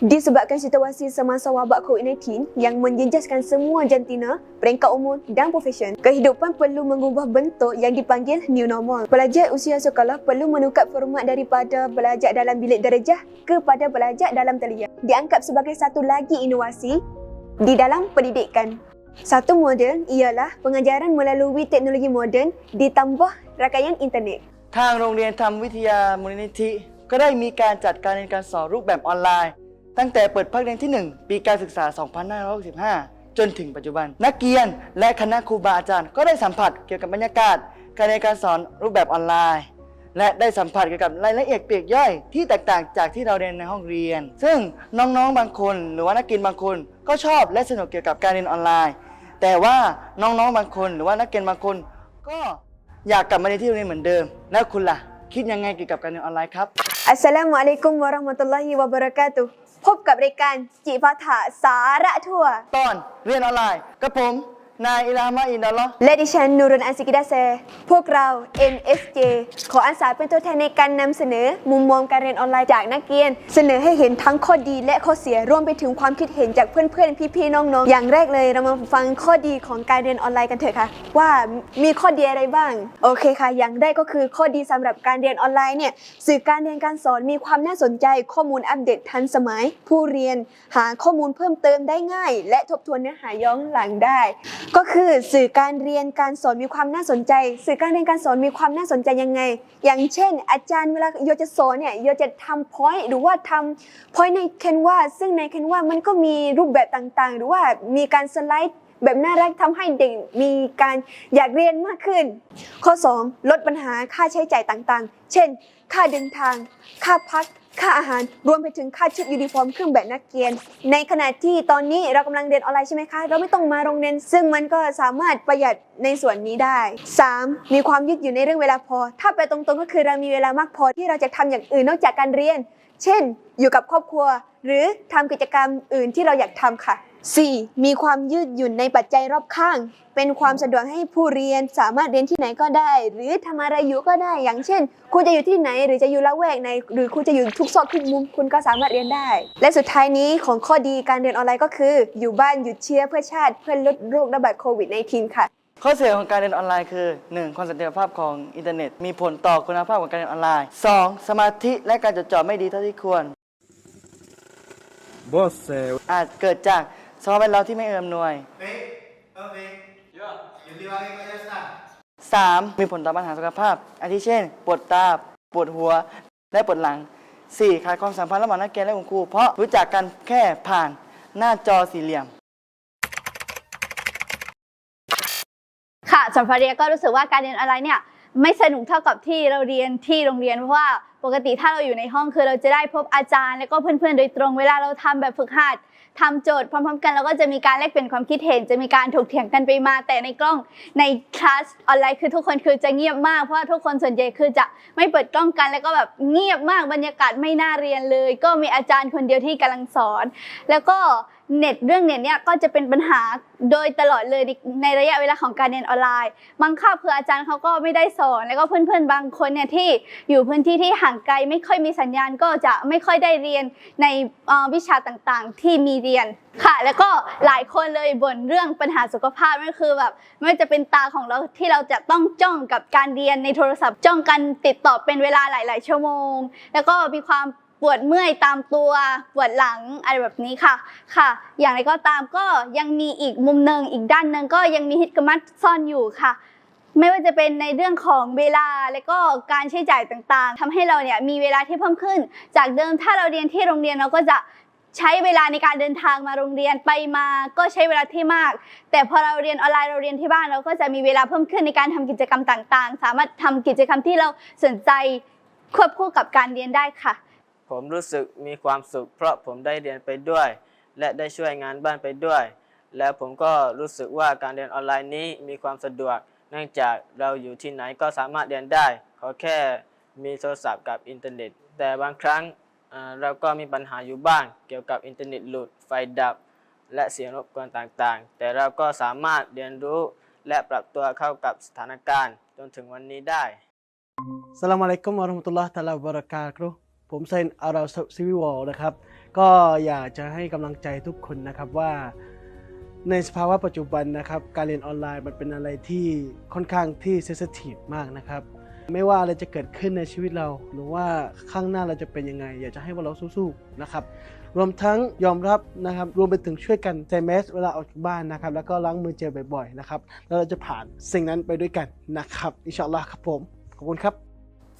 Disebabkan situasi semasa wabak COVID-19 yang menjejaskan semua jantina, peringkat umur dan profesion, kehidupan perlu mengubah bentuk yang dipanggil new normal. Pelajar usia sekolah perlu menukar format daripada belajar dalam bilik darjah kepada belajar dalam talian. Dianggap sebagai satu lagi inovasi di dalam pendidikan. Satu model ialah pengajaran melalui teknologi moden ditambah rakaian internet. ทางโรงเรียนธรรมวิทยามูลนิธิ ก็ได้มีการจัดการเรียนการสอนรูปแบบออนไลน์ ตั้งแต่เปิดภาคเรียนที่ 1 ปีการศึกษา 2565 จนถึงปัจจุบัน นักเรียนและคณะครูบาอาจารย์ก็ได้สัมผัสเกี่ยวกับบรรยากาศ การเรียนการสอนรูปแบบออนไลน์ และได้สัมผัสเกี่ยวกับรายละเอียดปลีกย่อยที่แตกต่างจากที่เราเรียนในห้องเรียน ซึ่งน้องๆบางคนหรือว่านักเรียนบางคนก็ชอบและสนุกเกี่ยวกับการเรียนออนไลน์ แต่ว่าน้องๆบางคนหรือว่านักเรียนบางคน ก็อยากกลับมาเรียนที่โรงเรียนเหมือนเดิม แล้วคุณล่ะ คิดยังไงเกี่ยวกับการเรียนออนไลน์ครับ Assalamualaikum warahmatullahi wabarakatuh พบกับรายการจิปาถะสาระทั่ว ตอนเรียนออนไลน์กับผม นายอิลามาอินดัลอและดิฉันนูรุนอันซิกิดาเซ พวกเรา NSJ ขออาสาเป็นตัวแทนในการนำเสนอมุมมองการเรียนออนไลน์จากนักเรียน เสนอให้เห็นทั้งข้อดีและข้อเสียรวมไปถึงความคิดเห็นจากเพื่อนๆ พี่ๆ น้องๆ อย่างแรกเลยเรามาฟังข้อดีของการเรียนออนไลน์กันเถอะค่ะ ว่ามีข้อดีอะไรบ้าง โอเคค่ะ อย่างแรกก็คือข้อดีสำหรับการเรียนออนไลน์เนี่ยสื่อการเรียนการสอนมีความน่าสนใจข้อมูลอัปเดตทันสมัย ผู้เรียนหาข้อมูลเพิ่มเติมได้ง่าย และทบทวนเนื้อหาย้อนหลังได้ก็คือสื่อการเรียนการสอนมีความน่าสนใจ สื่อการเรียนการสอนมีความน่าสนใจยังไง อย่างเช่น อาจารย์เวลาโยจะสอนเนี่ยโยจะทำ point หรือว่าทำ point ใน Canva ซึ่งใน Canva มันก็มีรูปแบบต่างๆ หรือว่ามีการสไลด์แบบน่ารักทำให้เด็กมีการอยากเรียนมากขึ้น ข้อ 2 ลดปัญหาค่าใช้จ่ายต่างๆ เช่น ค่าเดินทาง ค่าพัก ค่าอาหารรวมไปถึงค่าชุดยูนิฟอร์มเครื่องแบบนักเรียน ในขณะที่ตอนนี้เรากำลังเรียนออนไลน์ใช่ไหมคะ เราไม่ต้องมาโรงเรียน ซึ่งมันก็สามารถประหยัดในส่วนนี้ได้ 3. มีความยืดหยุ่นในเรื่องเวลาพอ ถ้าไปตรงๆก็คือเรามีเวลามากพอที่เราจะทำอย่างอื่นนอกจากการเรียน เช่น อยู่กับครอบครัว หรือทำกิจกรรมอื่นที่เราอยากทำค่ะ 4. มีความยืดหยุ่นในปัจจัยรอบข้าง เป็นความสะดวกให้ผู้เรียนสามารถเรียนที่ไหนก็ได้ หรือทำอะไรอยู่ก็ได้ อย่างเช่นคุณจะอยู่ที่ไหน หรือจะอยู่ละแวกไหน หรือคุณจะอยู่ทุกซอกทุกมุม คุณก็สามารถเรียนได้ และสุดท้ายนี้ของข้อดีการเรียนออนไลน์ก็คือ อยู่บ้านหยุดเชื้อเพื่อชาติเพื่อลดโรคระบาดโควิด -19 ค่ะ ข้อเสียของการเรียนออนไลน์คือ 1. ความเสถียรภาพของอินเทอร์เน็ต มีผลต่อคุณภาพของการเรียนออนไลน์ 2. สมาธิและการจดจ่อไม่ดีเท่าที่ควร Você อาจเกิดจาก สภาพแวดล้อมที่ไม่เอื้ออำนวย 3. มีผลต่อปัญหาสุขภาพ อาทิเช่น ปวดตา ปวดหัว และปวดหลัง 4. ขาดความสัมพันธ์ระหว่างนักเรียนและคุณครู เพราะรู้จักกันแค่ผ่านหน้าจอสี่เหลี่ยม ค่ะสำหรับฟารีก็รู้สึกว่าการเรียนออนไลน์เนี่ยไม่สนุกเท่ากับที่เราเรียนที่โรงเรียนเพราะว่าปกติถ้าเราอยู่ในห้องคือเราจะได้พบอาจารย์ แล้วก็เพื่อนๆ โดยตรงเวลาเราทำแบบฝึกหัด ทำโจทย์พร้อมๆกันแล้วก็จะมีการแลกเปลี่ยนความคิดเห็น จะมีการถกเถียงกันไปมา แต่ในกล้องในคลาสออนไลน์คือทุกคนคือจะเงียบมากเพราะว่าทุกคนส่วนใหญ่คือจะไม่เปิดกล้องกัน แล้วก็แบบเงียบมากบรรยากาศไม่น่าเรียนเลย ก็มีอาจารย์คนเดียวที่กำลังสอน แล้วก็ เน็ตเรื่องเน็ตเนี่ยก็จะเป็นปัญหาโดยตลอดเลยในในระยะเวลาของการเรียนออนไลน์บางคาบคืออาจารย์เขาก็ไม่ได้สอน แล้วก็เพื่อนๆ บางคนเนี่ยที่อยู่พื้นที่ที่ห่างไกลไม่ค่อยมีสัญญาณก็จะไม่ค่อยได้เรียนในวิชาต่างๆ ที่มีเรียนค่ะ แล้วก็หลายคนเลยบ่นเรื่องปัญหาสุขภาพนั่นคือแบบไม่ว่าจะเป็นตาของเราที่เราจะต้องจ้องกับการเรียนในโทรศัพท์จ้องกันติดต่อเป็นเวลาหลาย ๆ ชั่วโมง แล้วก็มีความ ปวดเมื่อยตามตัวปวดหลังอะไรแบบนี้ค่ะค่ะ อย่างไรก็ตามก็ยังมีอีกมุมหนึ่งอีกด้านหนึ่งก็ยังมีฮิตกมัดซ่อนอยู่ค่ะ ไม่ว่าจะเป็นในเรื่องของเวลาและก็การใช้จ่ายต่างๆทำให้เราเนี่ยมีเวลาที่เพิ่มขึ้น จากเดิมถ้าเราเรียนที่โรงเรียนเราก็จะใช้เวลาในการเดินทางมาโรงเรียนไปมาก็ใช้เวลาที่มาก แต่พอเราเรียนออนไลน์เราเรียนที่บ้านเราก็จะมีเวลาเพิ่มขึ้นในการทำกิจกรรมต่างๆ สามารถทำกิจกรรมที่เราสนใจควบคู่กับการเรียนได้ค่ะ ผมรู้สึกมีความสุข เพราะผมได้เรียนไปด้วย และได้ช่วยงานบ้านไปด้วย แล้วผมก็รู้สึกว่าการเรียนออนไลน์นี้มีความสะดวก เนื่องจากเราอยู่ที่ไหนก็สามารถเรียนได้ ขอแค่มีโทรศัพท์กับอินเทอร์เน็ต แต่บางครั้งเราก็มีปัญหาอยู่บ้าง เกี่ยวกับอินเทอร์เน็ตหลุดไฟดับ และเสียงรบกวนต่างๆ แต่เราก็สามารถเรียนรู้และปรับตัวเข้ากับสถานการณ์ จนถึงวันนี้ได้ Assalamualaikum warahmatullahi wabarakatuh ผมเซนอาราซิวิวอลนะครับ ก็อยากจะให้กำลังใจทุกคนนะครับว่าในสภาวะปัจจุบันนะครับ การเรียนออนไลน์มันเป็นอะไรที่ค่อนข้างที่เซสซทีฟมากนะครับ ไม่ว่าอะไรจะเกิดขึ้นในชีวิตเรา หรือว่าข้างหน้าเราจะเป็นยังไง อยากจะให้พวกเราสู้ๆนะครับ รวมทั้งยอมรับนะครับ รวมไปถึงช่วยกันใส่แมสเวลาออกจากบ้านนะครับ แล้วก็ล้างมือเจลบ่อยๆนะครับ แล้วเราจะผ่านสิ่งนั้นไปด้วยกันนะครับ อินชาอัลลอฮ์ครับผม ขอบคุณครับ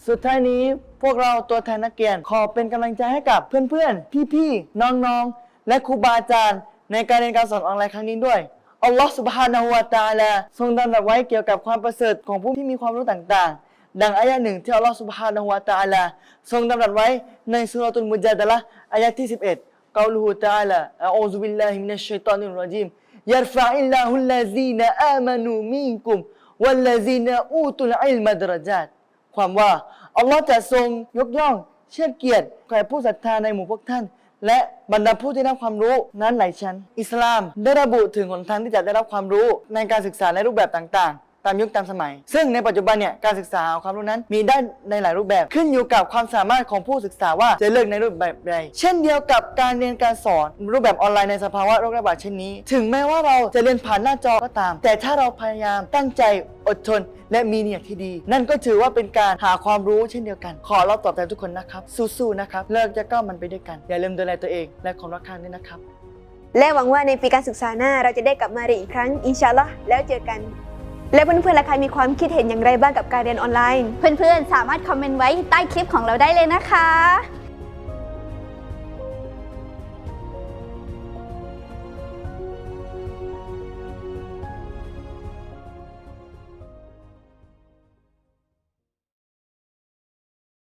สุดท้ายนี้พวกเราตัวแทนนักเรียนขอเป็นกำลังใจให้กับเพื่อนๆ พี่ๆ น้องๆ และครูบาอาจารย์ ในการเรียนการสอนออนไลน์ครั้งนี้ด้วย อัลลอฮ์สุบฮานะฮูวะตาลาทรงดำรัสไว้เกี่ยวกับความประเสริฐของผู้ที่มีความรู้ต่างๆ ดังอายะหนึ่งที่อัลลอฮ์สุบฮานะฮูวะตาลาทรงดำรัสไว้ในสุรตุลมุจาดะละอายะที่ 11กาลูฮูตะอาลาอูซุบิลลาฮิมินัชชัยฏอนิรรจีมยัรฟะอิลลาฮุลลาซีนอามานูมินกุมวัลลาซีนอูตุลอิลมะดรจาต ความว่า อัลลอฮ์จะทรงยกย่อง เชิดเกียรติแก่ผู้ศรัทธาในหมู่พวกท่าน และบรรดาผู้ที่ได้รับความรู้นั้นหลายชั้น อิสลามได้ระบุถึงหนทางที่จะได้รับความรู้ในการศึกษาในรูปแบบต่างๆ ตามยุคตามสมัย ซึ่งในปัจจุบันเนี่ยการศึกษาหาความรู้นั้นมีได้ในหลายรูปแบบขึ้นอยู่กับความสามารถของผู้ศึกษาว่าจะเลือกในรูปแบบใดเช่นเดียวกับการเรียนการสอนรูปแบบออนไลน์ในสภาวะโรคระบาดเช่นนี้ ถึงแม้ว่าเราจะเรียนผ่านหน้าจอก็ตาม แต่ถ้าเราพยายามตั้งใจอดทน และมีเนียที่ดี นั่นก็ถือว่าเป็นการหาความรู้เช่นเดียวกัน ขอเราตอบแทนทุกคนนะครับ สู้ๆนะครับเลิกจะก้าวมันไปด้วยกัน อย่าลืมดูแลตัวเอง และคนรอบข้างด้วยนะครับ และหวังว่าในปีการศึกษาหน้าเราจะได้กลับมาเรียนอีกครั้งอินชาอัลลอฮ์แล้วเจอกัน และเพื่อนๆล่ะคะมีความคิดเห็นอย่างไรบ้างกับการเรียนออนไลน์ เพื่อนๆ สามารถคอมเมนต์ไว้ใต้คลิปของเราได้เลยนะคะ